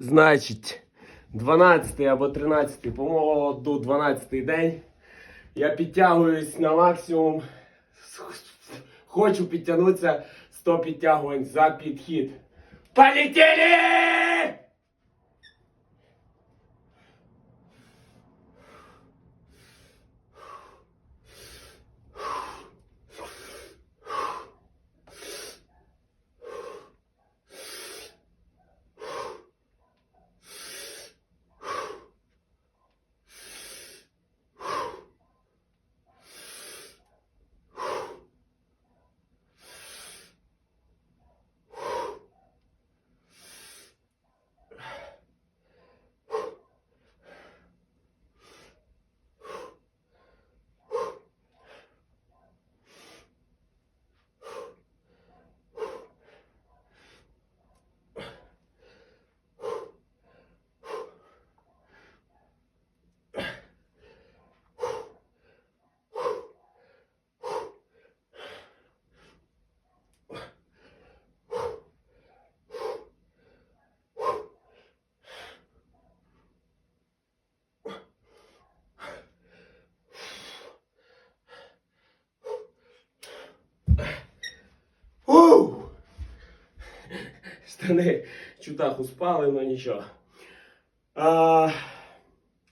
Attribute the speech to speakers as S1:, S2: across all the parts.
S1: Значить, 12 або 13, по-моєму, 12 день. Я підтягуюсь на максимум. Хочу підтягнутися 100 підтягувань за підхід. Полетели! Штани чутах спали, але нічого. А,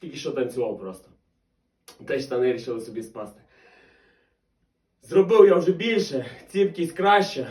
S1: тільки що танцював просто. Те штани вирішили собі спасти. Зробив я вже більше, ціпкість краще.